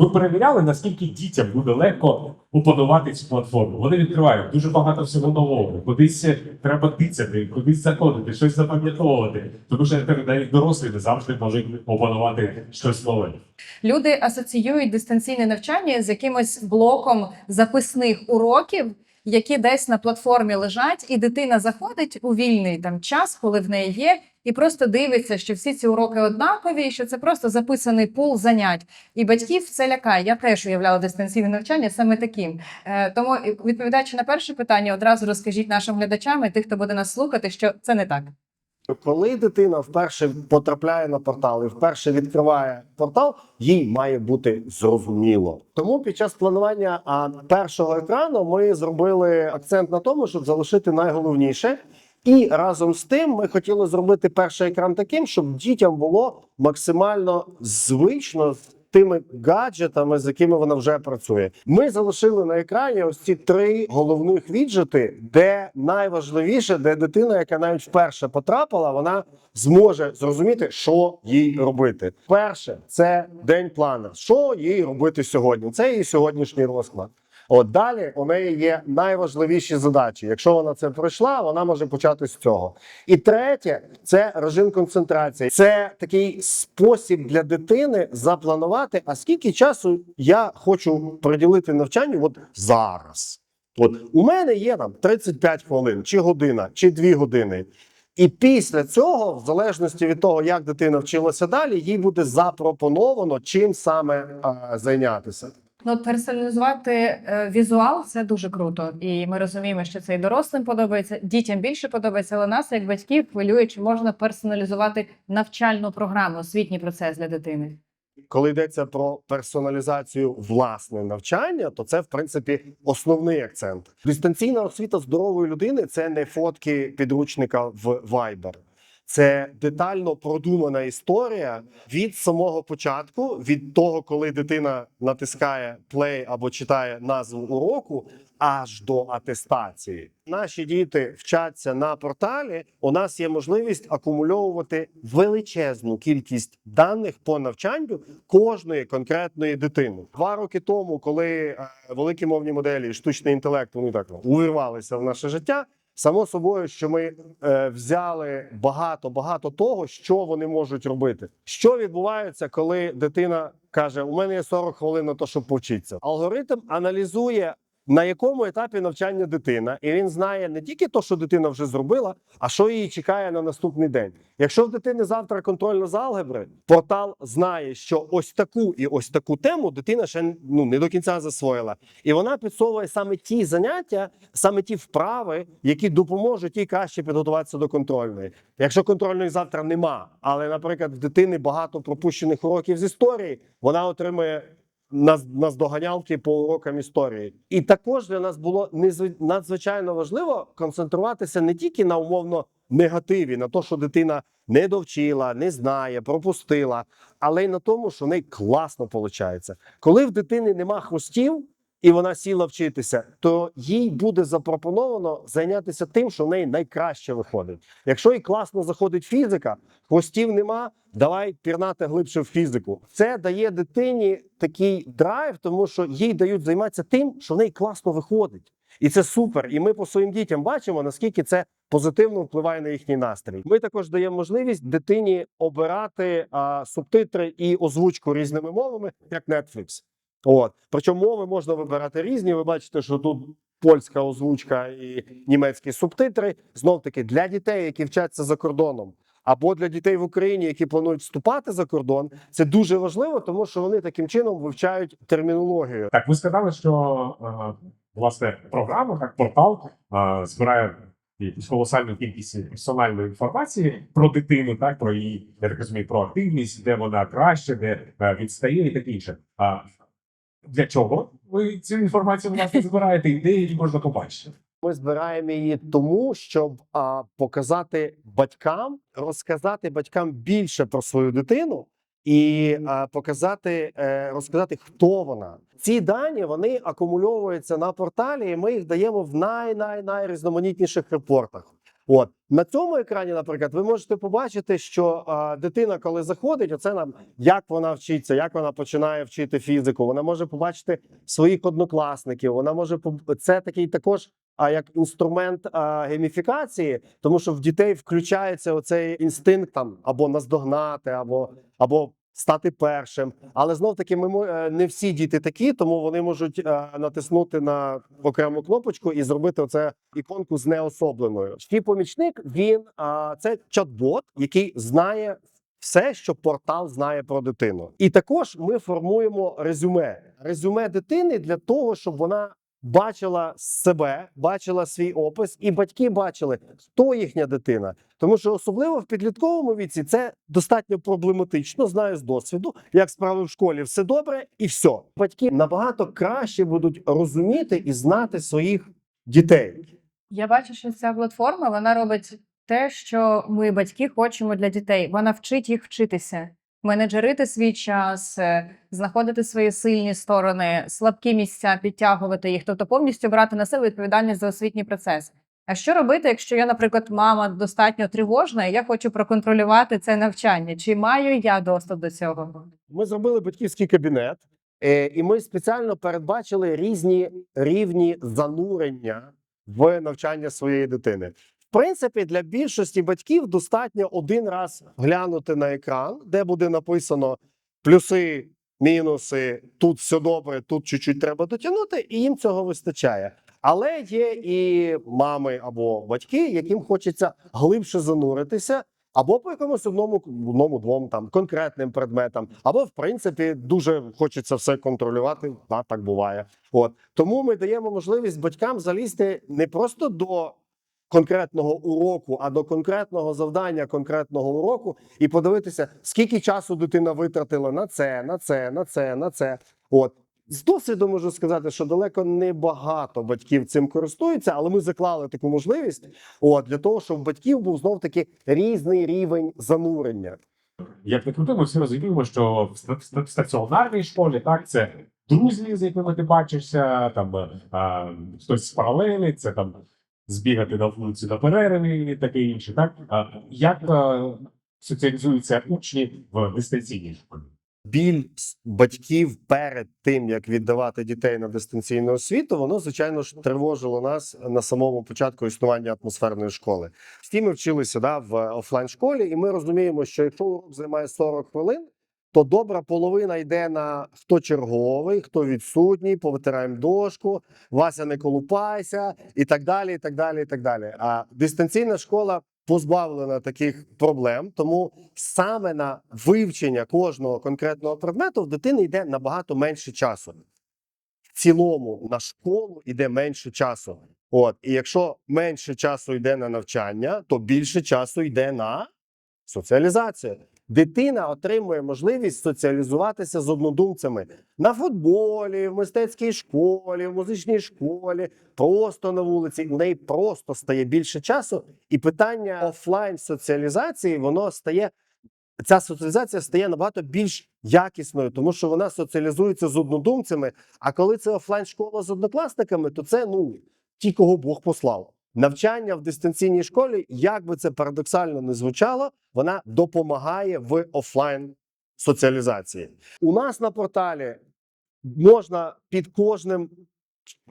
Ви перевіряли, наскільки дітям буде легко опанувати цю платформу. Вони відкривають дуже багато всього нового. Кудись треба тицяти, кудись заходити, щось запам'ятовувати. Тому що навіть дорослі не завжди можуть опанувати щось нове. Люди асоціюють дистанційне навчання з якимось блоком записних уроків, які десь на платформі лежать, і дитина заходить у вільний там час, коли в неї є, і просто дивиться, що всі ці уроки однакові, що це просто записаний пул занять. І батьків це лякає. Я теж уявляла дистанційне навчання саме таким. Е, тому, відповідаючи на перше питання, одразу розкажіть нашим глядачам і тих, хто буде нас слухати, що це не так. Коли дитина вперше потрапляє на портал і вперше відкриває портал, їй має бути зрозуміло. Тому під час планування першого екрану ми зробили акцент на тому, щоб залишити найголовніше. І разом з тим ми хотіли зробити перший екран таким, щоб дітям було максимально звично тими гаджетами, з якими вона вже працює. Ми залишили на екрані ось ці три головних віджити, де найважливіше, де дитина, яка навіть вперше потрапила, вона зможе зрозуміти, що їй робити. Перше це день плана. Що їй робити сьогодні? Це її сьогоднішній розклад. От далі у неї є найважливіші задачі. Якщо вона це пройшла, вона може почати з цього. І третє це режим концентрації. Це такий спосіб для дитини запланувати. А скільки часу я хочу приділити навчанню от зараз. От у мене є там 35 хвилин, чи година, чи 2 години. І після цього, в залежності від того, як дитина вчилася далі, їй буде запропоновано чим саме а, зайнятися. Ну, персоналізувати е, візуал це дуже круто, і ми розуміємо, що це і дорослим подобається, дітям більше подобається, але нас, як батьків, хвилює, чи можна персоналізувати навчальну програму, освітній процес для дитини. Коли йдеться про персоналізацію власне навчання, то це в принципі основний акцент. Дистанційна освіта здорової людини це не фотки підручника в Viber. Це детально продумана історія від самого початку, від того, коли дитина натискає play або читає назву уроку, аж до атестації. Наші діти вчаться на порталі. У нас є можливість акумульовувати величезну кількість даних по навчанню кожної конкретної дитини. Два роки тому, коли е, великі мовні моделі, штучний інтелект, вони так увірвалися в наше життя. Само собою, що ми е, взяли багато багато того, що вони можуть робити. Що відбувається, коли дитина каже: У мене є 40 хвилин на те, щоб повчитися. Алгоритм аналізує. На якому етапі навчання дитина, і він знає не тільки те, що дитина вже зробила, а що її чекає на наступний день. Якщо в дитини завтра контрольна з алгебри, портал знає, що ось таку і ось таку тему дитина ще ну не до кінця засвоїла, і вона підсовує саме ті заняття, саме ті вправи, які допоможуть їй краще підготуватися до контрольної. Якщо контрольної завтра нема, але, наприклад, в дитини багато пропущених уроків з історії, вона отримує наз- наздоганялки по урокам історії. І також для нас було надзвичайно важливо концентруватися не тільки на умовно негативі, на те, що дитина не довчила, не знає, пропустила, але й на тому, що в неї класно виходить. Коли в дитини нема хвостів. І вона сіла вчитися, то їй буде запропоновано зайнятися тим, що в неї найкраще виходить. Якщо їй класно заходить фізика, хвостів нема, давай пірнати глибше в фізику. Це дає дитині такий драйв, тому що їй дають займатися тим, що в неї класно виходить. І це супер. І ми по своїм дітям бачимо, наскільки це позитивно впливає на їхній настрій. Ми також даємо можливість дитині обирати а, субтитри і озвучку різними мовами, як Netflix. От причому мови можна вибирати різні. Ви бачите, що тут польська озвучка і німецькі субтитри. Знов таки для дітей, які вчаться за кордоном, або для дітей в Україні, які планують вступати за кордон. Це дуже важливо, тому що вони таким чином вивчають термінологію. Так, ви сказали, що е, власне програма, як портал, е, збирає колосальну кількість персональної інформації про дитину, так про її, я так розумію, про активність, де вона краще, де е, відстає і таке інше. А для чого ви цю інформацію власне збираєте і де її можна побачити? Ми збираємо її тому, щоб а, показати батькам, розказати батькам більше про свою дитину і а, показати, е, розказати, хто вона. Ці дані вони акумульовуються на порталі, і ми їх даємо в най най найрізноманітніших репортах. От на цьому екрані, наприклад, ви можете побачити, що а, дитина, коли заходить, оце нам як вона вчиться, як вона починає вчити фізику. Вона може побачити своїх однокласників. Вона може це такий також. А як інструмент а, гейміфікації, тому що в дітей включається оцей інстинкт там або наздогнати, або або стати першим. Але знов таки, ми е, не всі діти такі, тому вони можуть е, натиснути на окрему кнопочку і зробити оце іконку знеособленою. Шкій помічник він це чат-бот, який знає. Все, що портал знає про дитину, і також ми формуємо резюме. Резюме дитини для того, щоб вона бачила себе, бачила свій опис, і батьки бачили, хто їхня дитина. Тому що особливо в підлітковому віці це достатньо проблематично. Знаю з досвіду, як справи в школі, все добре і все. Батьки набагато краще будуть розуміти і знати своїх дітей. Я бачу, що ця платформа вона робить те, що ми, батьки, хочемо для дітей. Вона вчить їх вчитися, менеджерити свій час, е, знаходити свої сильні сторони, слабкі місця, підтягувати їх, тобто повністю брати на себе відповідальність за освітній процес. А що робити, якщо я, наприклад, мама достатньо тривожна, і я хочу проконтролювати це навчання? Чи маю я доступ до цього? Ми зробили батьківський кабінет, е, і ми спеціально передбачили різні рівні занурення в навчання своєї дитини. Принципі, для більшості батьків достатньо один раз глянути на екран, де буде написано плюси, мінуси, тут все добре, тут чуть-чуть треба дотягнути, і їм цього вистачає. Але є і мами або батьки, яким хочеться глибше зануритися, або по якомусь одному, одному двом там конкретним предметам, або в принципі дуже хочеться все контролювати. Да, так буває. От тому ми даємо можливість батькам залізти не просто до конкретного уроку, а до конкретного завдання конкретного уроку, і подивитися, скільки часу дитина витратила на це, на це, на це, на це. От. З досвіду можу сказати, що далеко не багато батьків цим користуються, але ми заклали таку можливість от, для того, щоб батьків був знов таки різний рівень занурення. Як не крути, ми всі розуміємо, що в ста- ста- стаціонарній школі так це друзі, з якими ти бачишся, там а, хтось з паралелі, це там збігати на вулиці на перерві і таке інше. Так як соціалізуються учні в дистанційній школі? Біль батьків перед тим, як віддавати дітей на дистанційну освіту, воно звичайно ж тривожило нас на самому початку існування атмосферної школи. Всі ми вчилися да, в офлайн школі, і ми розуміємо, що якщо урок займає 40 хвилин, то добра половина йде на хто черговий, хто відсутній, повитираємо дошку, Вася не колупайся, і так далі. І так далі, і так далі. А дистанційна школа позбавлена таких проблем, тому саме на вивчення кожного конкретного предмету в дитини йде набагато менше часу. В цілому на школу йде менше часу. От, і якщо менше часу йде на навчання, то більше часу йде на соціалізацію. Дитина отримує можливість соціалізуватися з однодумцями на футболі, в мистецькій школі, в музичній школі, просто на вулиці. У неї просто стає більше часу, і питання офлайн соціалізації воно стає. Ця соціалізація стає набагато більш якісною, тому що вона соціалізується з однодумцями. А коли це офлайн школа з однокласниками, то це ну ті, кого Бог послав. Навчання в дистанційній школі, як би це парадоксально не звучало, вона допомагає в офлайн соціалізації. У нас на порталі можна під кожним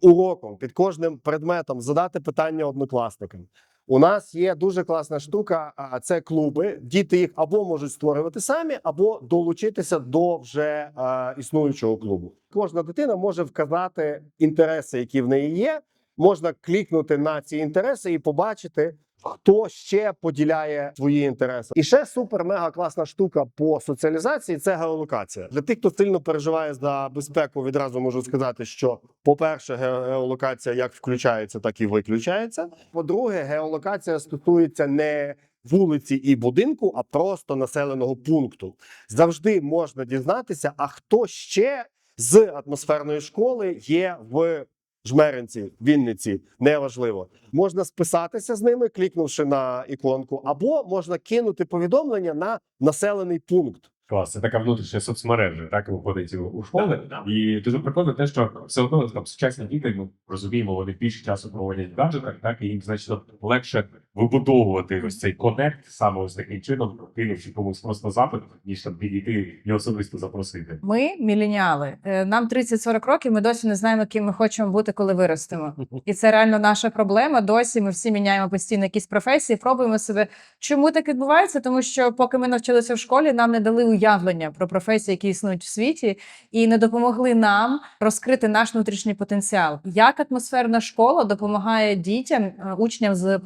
уроком, під кожним предметом задати питання однокласникам. У нас є дуже класна штука. А це клуби. Діти їх або можуть створювати самі, або долучитися до вже існуючого клубу. Кожна дитина може вказати інтереси, які в неї є. Можна клікнути на ці інтереси і побачити, хто ще поділяє твої інтереси. І ще супер мега класна штука по соціалізації це геолокація. Для тих, хто сильно переживає за безпеку, відразу можу сказати, що по-перше, ге- геолокація як включається, так і виключається. По-друге, геолокація стосується не вулиці і будинку, а просто населеного пункту. Завжди можна дізнатися, а хто ще з атмосферної школи є в Жмеринці, Вінниці, неважливо. Можна списатися з ними, клікнувши на іконку, або можна кинути повідомлення на населений пункт. Клас, це така внутрішня соцмережа, так виходить у, у школи. І дуже прикольно те, що все одно там сучасні діти, ми розуміємо, вони більше часу проводять в гаджетах, так і їм значно легше вибудовувати ось цей конект саме ось таким чином, кинувши комусь просто запит, ніж там підійти і особисто запросити. Ми міленіали. Е, Нам 30-40 років. Ми досі не знаємо, ким ми хочемо бути, коли виростемо. І це реально наша проблема. Досі ми всі міняємо постійно якісь професії, пробуємо себе. Чому так відбувається? Тому що поки ми навчилися в школі, нам не дали уявлення про професії, які існують в світі, і не допомогли нам розкрити наш внутрішній потенціал. Як атмосферна школа допомагає дітям, е, учням з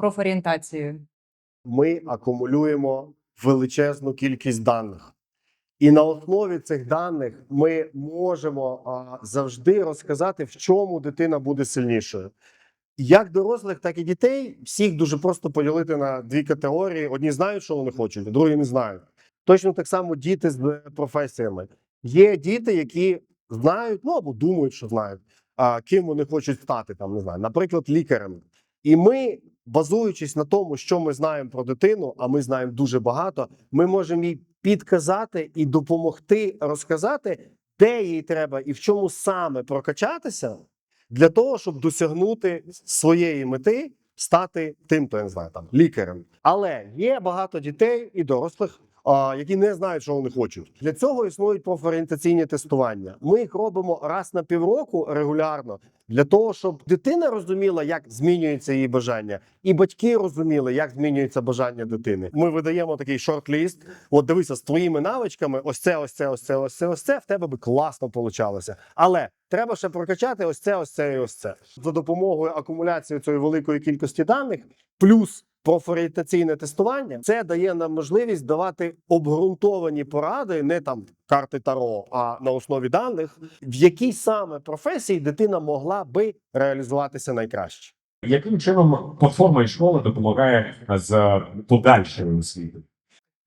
профорієнтацією? ми акумулюємо величезну кількість даних. І на основі цих даних ми можемо а, завжди розказати, в чому дитина буде сильнішою. Як дорослих, так і дітей, всіх дуже просто поділити на дві категорії: одні знають, що вони хочуть, а другі не знають. Точно так само діти з професіями. Є діти, які знають, ну або думають, що знають, а, ким вони хочуть стати, там не знаю, наприклад, лікарем. І ми, базуючись на тому, що ми знаємо про дитину, а ми знаємо дуже багато, ми можемо їй підказати і допомогти розказати, де їй треба і в чому саме прокачатися для того, щоб досягнути своєї мети, стати тим, то я не знаю, там лікарем. Але є багато дітей і дорослих. Які не знають, що вони хочуть. Для цього існують профорієнтаційні тестування. Ми їх робимо раз на півроку регулярно для того, щоб дитина розуміла, як змінюється її бажання, і батьки розуміли, як змінюється бажання дитини. Ми видаємо такий шорт-ліст. От дивися, з твоїми навичками, ось це, ось це, ось це, ось це, ось це в тебе би класно получалося. Але треба ще прокачати ось це, ось це і ось це. За допомогою акумуляції цієї великої кількості даних, плюс профорієнтаційне тестування, це дає нам можливість давати обґрунтовані поради, не там карти Таро, а на основі даних, в якій саме професії дитина могла би реалізуватися найкраще. Яким чином платформа і школа допомагає з подальшою освітою?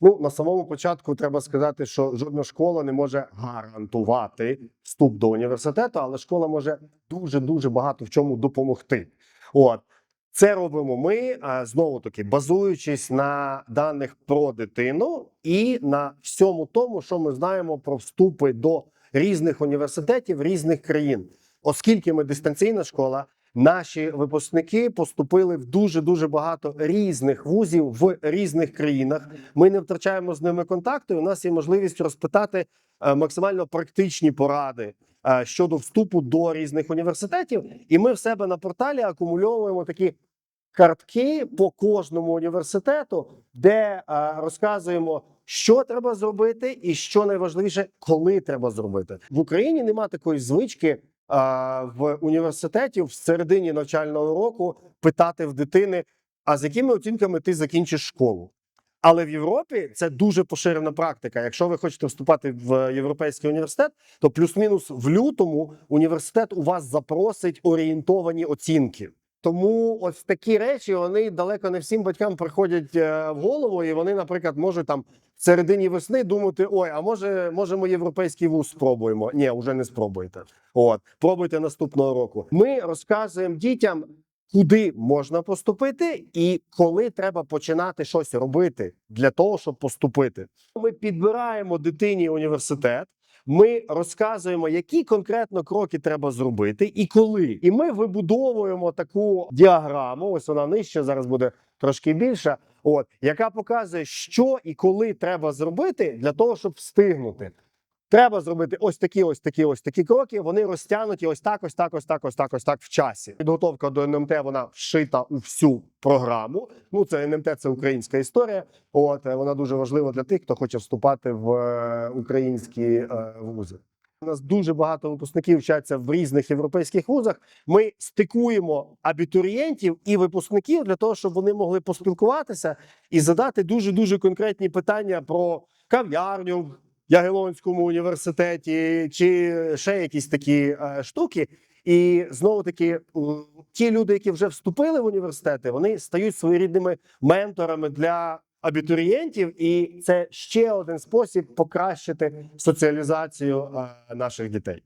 Ну на самому початку треба сказати, що жодна школа не може гарантувати вступ до університету, але школа може дуже дуже багато в чому допомогти. От це робимо ми знову таки базуючись на даних про дитину і на всьому тому, що ми знаємо про вступи до різних університетів різних країн, оскільки ми дистанційна школа. Наші випускники поступили в дуже дуже багато різних вузів в різних країнах. Ми не втрачаємо з ними контакту. У нас є можливість розпитати е, максимально практичні поради щодо вступу до різних університетів. І ми в себе на порталі акумульовуємо такі картки по кожному університету, де е, розказуємо, що треба зробити, і що найважливіше, коли треба зробити в Україні. Нема такої звички в університеті в середині навчального року питати в дитини, а з якими оцінками ти закінчиш школу. Але в Європі це дуже поширена практика. Якщо ви хочете вступати в європейський університет, то плюс-мінус в лютому університет у вас запросить орієнтовані оцінки. Тому ось такі речі вони далеко не всім батькам приходять е, в голову, і вони, наприклад, можуть там в середині весни думати: ой, а може, може, ми європейський вуз спробуємо? Ні, вже не спробуйте. От пробуйте наступного року. Ми розказуємо дітям, куди можна поступити, і коли треба починати щось робити для того, щоб поступити. Ми підбираємо дитині університет. Ми розказуємо, які конкретно кроки треба зробити і коли. І ми вибудовуємо таку діаграму. Ось вона нижче зараз буде трошки більша. От яка показує, що і коли треба зробити для того, щоб встигнути. Треба зробити ось такі, ось такі, ось такі кроки. Вони розтягнуті ось так, ось так, ось так, ось так, ось так в часі. Підготовка до НМТ вона вшита у всю програму. Ну це НМТ, це українська історія. От е, вона дуже важлива для тих, хто хоче вступати в е, українські е, вузи. У нас дуже багато випускників вчаться в різних європейських вузах. Ми стикуємо абітурієнтів і випускників для того, щоб вони могли поспілкуватися і задати дуже дуже конкретні питання про кав'ярню Ягелонському університеті чи ще якісь такі е, штуки. І знову таки, ті люди, які вже вступили в університети, вони стають своєрідними менторами для абітурієнтів, і це ще один спосіб покращити соціалізацію е, наших дітей.